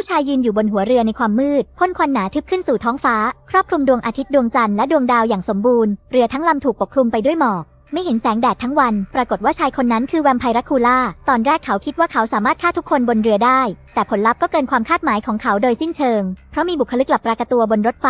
ผู้ชายยืนอยู่บนหัวเรือในความมืดพ่นควันหนาทึบขึ้นสู่ท้องฟ้า ครอบคลุมดวงอาทิตย์ดวงจันทร์และดวงดาวอย่างสมบูรณ์ เรือทั้งลำถูกปกคลุมไปด้วยหมอกไม่เห็นแสงแดดทั้งวัน ปรากฏว่าชายคนนั้นคือแวมไพร์คูล่า ตอนแรกเขาคิดว่าเขาสามารถฆ่าทุกคนบนเรือได้ แต่ผลลัพธ์ก็เกินความคาดหมายของเขาโดยสิ้นเชิง เพราะมีบุคลิกหลับปรากตัวบนรถไฟ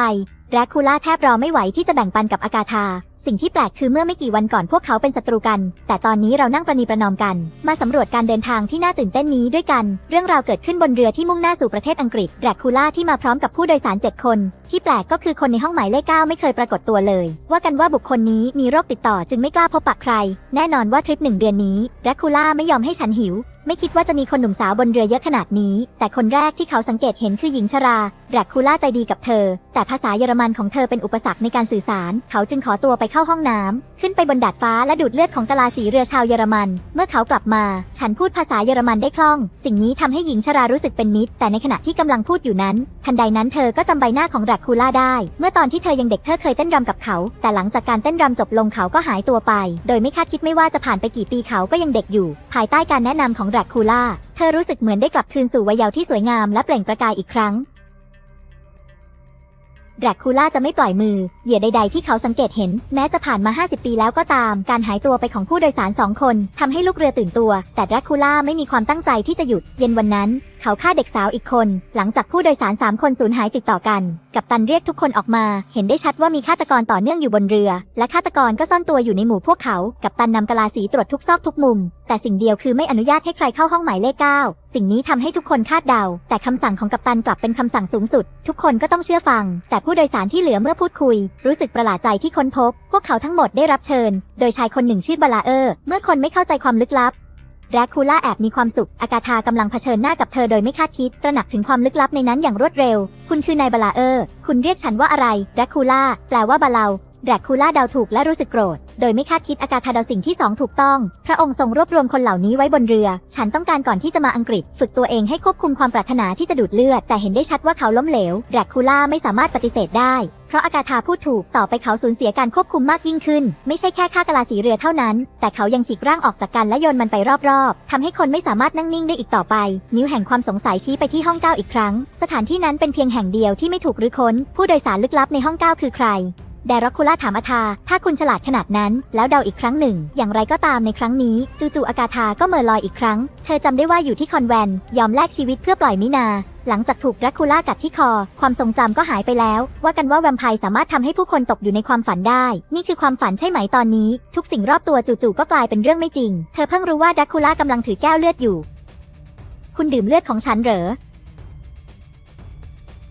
แรคคูล่าแทบรอไม่ไหวที่จะแบ่งปันกับอากาธา สิ่งที่แปลกคือเมื่อไม่กี่วันก่อนพวกเขาเป็นศัตรูกัน แต่ตอนนี้เรานั่งประนีประนอมกัน มาสำรวจการเดินทางที่น่าตื่นเต้นนี้ด้วยกัน เรื่องราวเกิดขึ้นบนเรือที่มุ่งหน้าสู่ประเทศอังกฤษ แรคคูล่าที่มาพร้อมกับผู้โดยสาร 7 คน ที่แปลกก็คือคนในห้องหมายเลขเก้าไม่เคยปรากฏตัวเลย ว่ากันว่าบุคคลนี้มีโรคติดต่อจึงไม่กล้าพบปะใคร แน่นอนว่าทริปหนึ่งเดือนนี้แรคคูล่าไม่ยอมให้ฉันหิว ไม่คิดว่าจะมีคนหนุ่มสาวบนเรือเยอะขนาดนี้ แต่คนแรกที่เขาสังเกตเห็นคือหญิงชรา แรคูล่าใจดีกับเธอ แต่ภาษาเยอรมันของเธอเป็นอุปสรรคในการสื่อสาร เขาจึงขอตัวไปเข้าห้องน้ำขึ้นไปบนดาดฟ้าและดูดเลือดของกลาสีเรือชาวเยอรมัน เมื่อเขากลับมา ฉันพูดภาษาเยอรมันได้คล่อง สิ่งนี้ทำให้หญิงชรารู้สึกเป็นมิตร แต่ในขณะที่กำลังพูดอยู่นั้น ทันใดนั้นเธอก็จำใบหน้าของแรคูล่าได้ เมื่อตอนที่เธอยังเด็กเธอเคยเต้นรำกับเขา แต่หลังจากการเต้นรำจบลงเขาก็หายตัวไป โดยไม่คาดคิดไม่ว่าจะผ่านไปกี่ปีเขาก็ยังเด็กอยู่ ภายใต้การแนะนำของแดรคูล่าเธอรู้สึกเหมือนได้กลับคืนสู่วัยเยาว์ที่สวยงามและเปล่งประกายอีกครั้ง แดรคูล่าจะไม่ปล่อยมือ เหยื่อใดๆที่เขาสังเกตเห็น แม้จะผ่านมา 50 ปีแล้วก็ตาม การหายตัวไปของผู้โดยสารสองคนทำให้ลูกเรือตื่นตัว แต่แดรคูล่าไม่มีความตั้งใจที่จะหยุด เย็นวันนั้นเขาฆ่าเด็กสาวอีกคน หลังจากผู้โดยสาร3คนสูญหายติดต่อกัน กัปตันเรียกทุกคนออกมา เห็นได้ชัดว่ามีฆาตกรต่อเนื่องอยู่บนเรือ และฆาตกรก็ซ่อนตัวอยู่ในหมู่พวกเขา กัปตันนำกะลาสีตรวจทุกซอกทุกมุม แต่สิ่งเดียวคือไม่อนุญาตให้ใครเข้าห้องหมายเลขเก้าสิ่งนี้ทำให้ทุกคนคาดเดา แต่คำสั่งของกัปตันกลับเป็นคำสั่งสูงสุด ทุกคนก็ต้องเชื่อฟัง แต่ผู้โดยสารที่เหลือเมื่อพูดคุย รู้สึกประหลาดใจที่ค้นพบ พวกเขาทั้งหมดได้รับเชิญ โดยชายคนหนึ่งชื่อบาลาเออร์ เมื่อคนไม่เข้าใจความลึกลับ ดรคูล่าแอบมีความสุข อากาธากำลังเผชิญหน้ากับเธอโดยไม่คาดคิด ตระหนักถึงความลึกลับในนั้นอย่างรวดเร็ว คุณคือนายบาลาเออร์ คุณเรียกฉันว่าอะไรแดรคูล่า แปลว่าบาลา แดรคูล่าเดาถูกและรู้สึกโกรธ โดยไม่คาดคิดอากาธาเดาสิ่งที่สองถูกต้อง พระองค์ทรงรวบรวมคนเหล่านี้ไว้บนเรือ ฉันต้องการก่อนที่จะมาอังกฤษ ฝึกตัวเองให้ควบคุมความปรารถนาที่จะดูดเลือด แต่เห็นได้ชัดว่าเขาล้มเหลว แดรคูล่าไม่สามารถปฏิเสธได้ เพราะอากาธาพูดถูก ต่อไปเขาสูญเสียการควบคุมมากยิ่งขึ้น ไม่ใช่แค่ฆ่ากลาสีเรือเท่านั้น แต่เขายังฉีกร่างออกจากกันและโยนมันไปรอบๆทำให้คนไม่สามารถนั่งนิ่งได้อีกต่อไป นิ้วแห่งความสงสัยชี้ไปที่ห้องเก้าอีกครั้ง สถานที่นั้นเป็นเพียงแห่งเดียวที่ไม่ถูกรื้อค้น ผู้โดยสารลึกลับในห้องเก้าคือใคร แดร็อกคูล่าถามอาธาถ้าคุณฉลาดขนาดนั้น แล้วเดาอีกครั้งหนึ่ง อย่างไรก็ตามในครั้งนี้ จู่ๆอากาธาก็เมอลอยอีกครั้ง เธอจำได้ว่าอยู่ที่คอนแวนต์ยอมแลกชีวิตเพื่อปล่อยมินา หลังจากถูกแดร็กคูล่ากัดที่คอ ความทรงจำก็หายไปแล้ว ว่ากันว่าแวมไพร์สามารถทำให้ผู้คนตกอยู่ในความฝันได้ นี่คือความฝันใช่ไหมตอนนี้ ทุกสิ่งรอบตัวจู่ๆก็กลายเป็นเรื่องไม่จริง เธอเพิ่งรู้ว่าแดร็กคูล่ากำลังถือแก้วเลือดอยู่ คุณดื่มเลือดของฉันเหรอ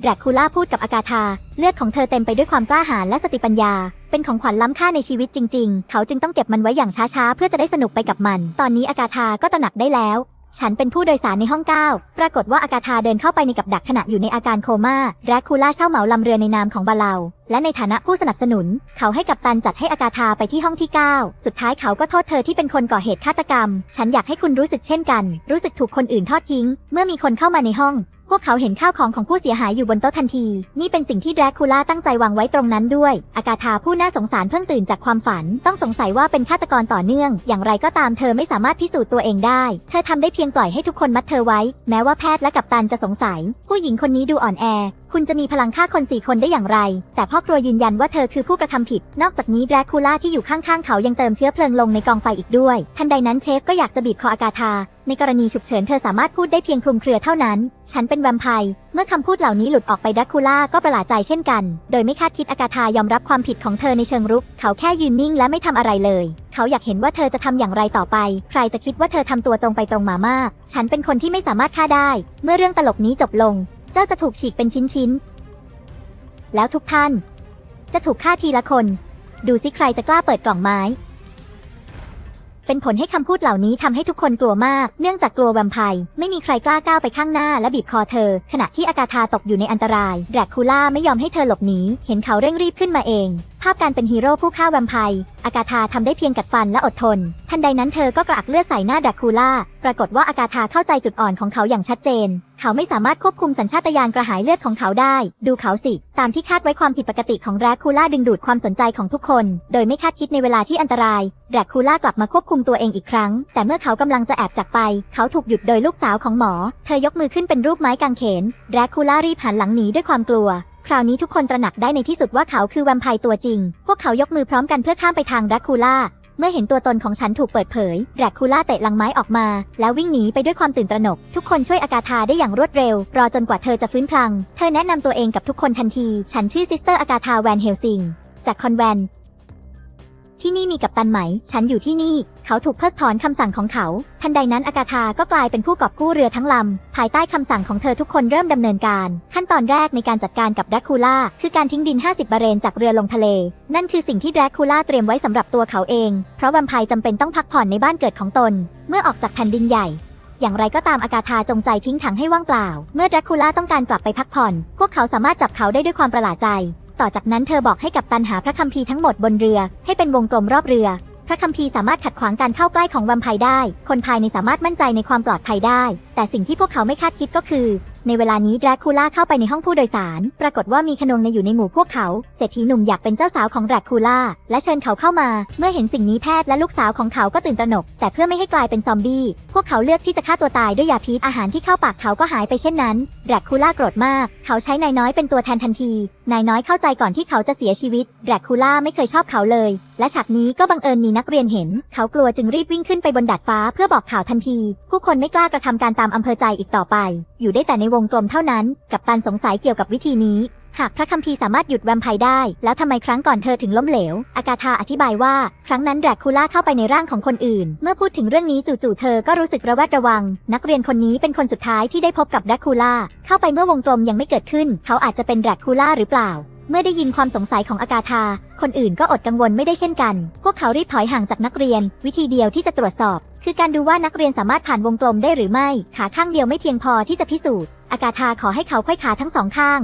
แดรกคูล่าพูดกับอากาธา เลือดของเธอเต็มไปด้วยความกล้าหาญและสติปัญญา เป็นของขวัญล้ำค่าในชีวิตจริง ๆ เขาจึงต้องเก็บมันไว้อย่างช้าๆ เพื่อจะได้สนุกไปกับมัน ตอนนี้อากาธาก็ตระหนักได้แล้ว ฉันเป็นผู้โดยสารในห้องเก้าปรากฏว่าอากาธาเดินเข้าไปในกับดักขณะอยู่ในอาการโคม่าแรกคูล่าเช่าเหมาลำเรือในนามของบาเลาและในฐานะผู้สนับสนุน เขาให้กัปตันจัดให้อากาธาไปที่ห้องที่ 9 สุดท้ายเขาก็โทษเธอที่เป็นคนก่อเหตุฆาตกรรม ฉันอยากให้คุณรู้สึกเช่นกัน รู้สึกถูกคนอื่นทอดทิ้ง เมื่อมีคนเข้ามาในห้อง พวกเขาเห็นข้าวของของผู้เสียหายอยู่บนโต๊ะทันที นี่เป็นสิ่งที่แดรกคูล่าตั้งใจวางไว้ตรงนั้นด้วย อากาธาผู้น่าสงสารเพิ่งตื่นจากความฝัน ต้องสงสัยว่าเป็นฆาตกรต่อเนื่อง อย่างไรก็ตามเธอไม่สามารถพิสูจน์ตัวเองได้ เธอทำได้เพียงปล่อยให้ทุกคนมัดเธอไว้ แม้ว่าแพทย์และกัปตันจะสงสัย ผู้หญิงคนนี้ดูอ่อนแอ คุณจะมีพลังฆ่าคนสี่คนได้อย่างไร แต่พ่อครัวยืนยันว่าเธอคือผู้กระทำผิด นอกจากนี้แดรกคูล่าที่อยู่ข้างๆเขายังเติมเชื้อเพลิงลงในกองไฟอีกด้วย ทันใดนั้นเชฟก็อยากจะบีบคออากาธา ในกรณีฉุกเฉินเธอสามารถพูดได้เพียงคลุมเครือเท่านั้น ฉันเป็นแวมไพร์เมื่อคำพูดเหล่านี้หลุดออกไปดรกคูล่าก็ประหลาดใจเช่นกัน โดยไม่คาดคิดอากาธายอมรับความผิดของเธอในเชิงรุก เขาแค่ยืนนิ่งและไม่ทำอะไรเลย เขาอยากเห็นว่าเธอจะทำอย่างไรต่อไป ใครจะคิดว่าเธอทำตัวตรงไปตรงมามาก ฉันเป็นคนที่ไม่สามารถฆ่าได้ เมื่อเรื่องตลกนี้จบลง เจ้าจะถูกฉีกเป็นชิ้นๆแล้วทุกท่าน จะถูกฆ่าทีละคน ดูสิใครจะกล้าเปิดกล่องไม้ เป็นผลให้คำพูดเหล่านี้ทำให้ทุกคนกลัวมาก เนื่องจากกลัวแวมไพร์ไม่มีใครกล้าก้าวไปข้างหน้าและบีบคอเธอ ขณะที่อากาธาตกอยู่ในอันตรายแดรกคูล่าไม่ยอมให้เธอหลบหนีเห็นเขาเร่งรีบขึ้นมาเองภาพการเป็นฮีโร่ผู้ฆ่าแวมไพร์อากาธาทำได้เพียงกัดฟันและอดทน ทันใดนั้นเธอก็กระอักเลือดใส่หน้าดราคูล่า ปรากฏว่าอากาธาเข้าใจจุดอ่อนของเขาอย่างชัดเจน เขาไม่สามารถควบคุมสัญชาตญาณกระหายเลือดของเขาได้ ดูเขาสิ ตามที่คาดไว้ความผิดปกติของแราคูล่าดึงดูดความสนใจของทุกคน โดยไม่คาดคิดในเวลาที่อันตรายแดราคูล่ากลับมาควบคุมตัวเองอีกครั้ง แต่เมื่อเขากำลังจะแอบจากไป เขาถูกหยุดโดยลูกสาวของหมอ เธอยกมือขึ้นเป็นรูปไม้กางเขน แราคูล่ารีบหันหลังหนีด้วยความกลัว คราวนี้ทุกคนตระหนักได้ในที่สุดว่าเขาคือแวมไพร์ตัวจริง พวกเขายกมือพร้อมกันเพื่อข้ามไปทางแรคคูล่า เมื่อเห็นตัวตนของฉันถูกเปิดเผย แรคคูล่าเตะลังไม้ออกมา แล้ววิ่งหนีไปด้วยความตื่นตระหนก ทุกคนช่วยอากาธาได้อย่างรวดเร็ว รอจนกว่าเธอจะฟื้นพลัง เธอแนะนำตัวเองกับทุกคนทันที ฉันชื่อซิสเตอร์อากาธาแวนเฮลซิง จากคอนแวน ที่นี่มีกัปตันไหม ฉันอยู่ที่นี่ เขาถูกเพิกถอนคำสั่งของเขา ทันใดนั้นอากาธาก็กลายเป็นผู้กอบกู้เรือทั้งลำ ภายใต้คำสั่งของเธอทุกคนเริ่มดำเนินการ ขั้นตอนแรกในการจัดการกับแดรคูล่าคือการทิ้งดิน 50 บาเรนจากเรือลงทะเล นั่นคือสิ่งที่แดรคูล่าเตรียมไว้สำหรับตัวเขาเอง เพราะแวมไพร์จำเป็นต้องพักผ่อนในบ้านเกิดของตน เมื่อออกจากแผ่นดินใหญ่อย่างไรก็ตามอากาธาจงใจทิ้งถังให้ว่างเปล่า เมื่อแดรกคูล่าต้องการกลับไปพักผ่อน พวกเขาสามารถจับเขาได้ด้วยความประหลาดใจ ต่อจากนั้นเธอบอกให้กับตันหาพระคัมภีร์ทั้งหมดบนเรือ ให้เป็นวงกลมรอบเรือ พระคัมภีร์สามารถขัดขวางการเข้าใกล้ของแวมไพร์ได้ คนภายในสามารถมั่นใจในความปลอดภัยได้ แต่สิ่งที่พวกเขาไม่คาดคิดก็คือ ในเวลานี้แดรกคูล่าเข้าไปในห้องผู้โดยสาร ปรากฏว่ามีขนงในอยู่ในหมู่พวกเขา เศรษฐีหนุ่มอยากเป็นเจ้าสาวของแดรกคูล่า และเชิญเขาเข้ามา เมื่อเห็นสิ่งนี้แพทย์และลูกสาวของเขาก็ตื่นตระหนก แต่เพื่อไม่ให้กลายเป็นซอมบี้ พวกเขาเลือกที่จะฆ่าตัวตายด้วยยาพิษอาหารที่เข้าปากเขาก็หายไปเช่นนั้นแดรกคูล่าโกรธมาก เขาใช้นายน้อยเป็นตัวแทนทันที นายน้อยเข้าใจก่อนที่เขาจะเสียชีวิตแดรกคูล่าไม่เคยชอบเขาเลย และฉากนี้ก็บังเอิญมีนักเรียนเห็น เขากลัวจึงรีบวิ่งขึ้นไปบนดาดฟ้าเพื่อบอกข่าวทันที ผู้คนไม่กล้ากระทำการตามอำเภอใจอีกต่อไป อยู่ได้แต่ในวงกลมเท่านั้น กับตันสงสัยเกี่ยวกับวิธีนี้ หากพระคัมภีร์สามารถหยุดแวมไพร์ได้ แล้วทำไมครั้งก่อนเธอถึงล้มเหลว อากาธาอธิบายว่า ครั้งนั้นแดรกคูล่าเข้าไปในร่างของคนอื่น เมื่อพูดถึงเรื่องนี้จู่ๆเธอก็รู้สึกระแวดระวัง นักเรียนคนนี้เป็นคนสุดท้ายที่ได้พบกับแดรกคูล่าเข้าไปเมื่อวงกลมยังไม่เกิดขึ้น เขาอาจจะเป็นแดรกคูล่าหรือเปล่า เมื่อได้ยินความสงสัยของอากาธา คนอื่นก็อดกังวลไม่ได้เช่นกัน พวกเขารีบถอยห่างจากนักเรียน วิธีเดียวที่จะตรวจสอบ คือการดูว่านักเรียนสามารถผ่านวงกลมได้หรือไม่ ขาข้างเดียวไม่เพียงพอที่จะพิสูจน์ อากาธาขอให้เขาค่อยขาทั้งสองข้าง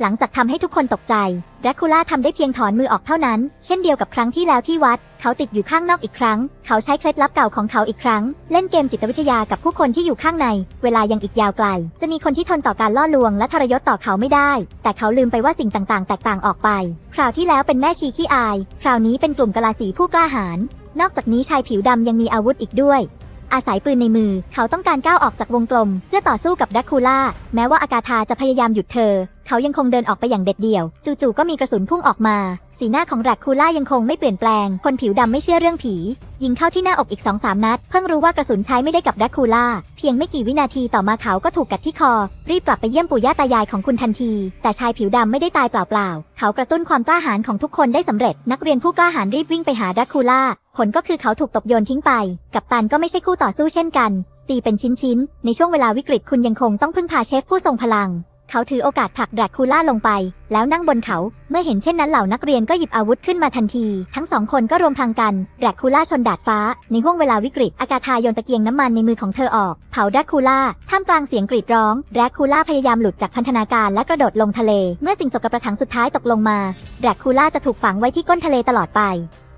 หลังจากทำให้ทุกคนตกใจแดรกคูล่าทำได้เพียงถอนมือออกเท่านั้น เช่นเดียวกับครั้งที่แล้วที่วัด เขาติดอยู่ข้างนอกอีกครั้ง เขาใช้เคล็ดลับเก่าของเขาอีกครั้ง เล่นเกมจิตวิทยากับผู้คนที่อยู่ข้างใน เวลายังอีกยาวไกล จะมีคนที่ทนต่อการล่อลวงและทรยศต่อเขาไม่ได้ แต่เขาลืมไปว่าสิ่งต่างๆ แตกต่างออกไป คราวที่แล้วเป็นแม่ชีขี้อาย คราวนี้เป็นกลุ่มกะลาสีผู้กล้าหาญ นอกจากนี้ชายผิวดำยังมีอาวุธอีกด้วย อาศัยปืนในมือ เขาต้องการก้าวออกจากวงกลม เพื่อต่อสู้กับแดรกคูล่า แม้ว่าอากาธาจะพยายามหยุดเธอ เขายังคงเดินออกไปอย่างเด็ดเดี่ยว จู่ๆก็มีกระสุนพุ่งออกมา สีหน้าของแดรกคูล่ายังคงไม่เปลี่ยนแปลง คนผิวดำไม่เชื่อเรื่องผี ยิงเข้าที่หน้าอกอีก2องสามนัด เพิ่งรู้ว่ากระสุนใช้ไม่ได้กับดรกคูล่า เพียงไม่กี่วินาทีต่อมาเขาก็ถูกกัดที่คอ รีบกลับไปเยี่ยมปู่ย่าตายายของคุณทันที แต่ชายผิวดำไม่ได้ตายเปล่าๆ เขากระตุ้นความกล้าหาญของทุกคนได้สำเร็จ นักเรียนผู้กล้าหาญรีบวิ่งไปหาดรกคูล่า ผลก็คือเขาถูกตบโยนทิ้งไป กับตันก็ไม่ใช่คู่ต่อสู้เช่นกัน ตีเป็นชิ้นๆ ในช่วงเวลาวิกฤตคุณยังคงต้องพึ่งพาเชฟผู้ทรงพลัง เขาถือโอกาสผลักแดรกคูล่าลงไป แล้วนั่งบนเขา เมื่อเห็นเช่นนั้นเหล่านักเรียนก็หยิบอาวุธขึ้นมาทันที ทั้งสองคนก็รวมพลังกันแดรกคูล่าชนดาดฟ้า ในห่วงเวลาวิกฤต อากาธายนตะเกียงน้ำมันในมือของเธอออก เผาแดรกคูล่า ท่ามกลางเสียงกรีดร้องแดรกคูล่าพยายามหลุดจากพันธนาการและกระโดดลงทะเล เมื่อสิ่งสกปรกถังสุดท้ายตกลงมาแดรกคูล่าจะถูกฝังไว้ที่ก้นทะเลตลอดไป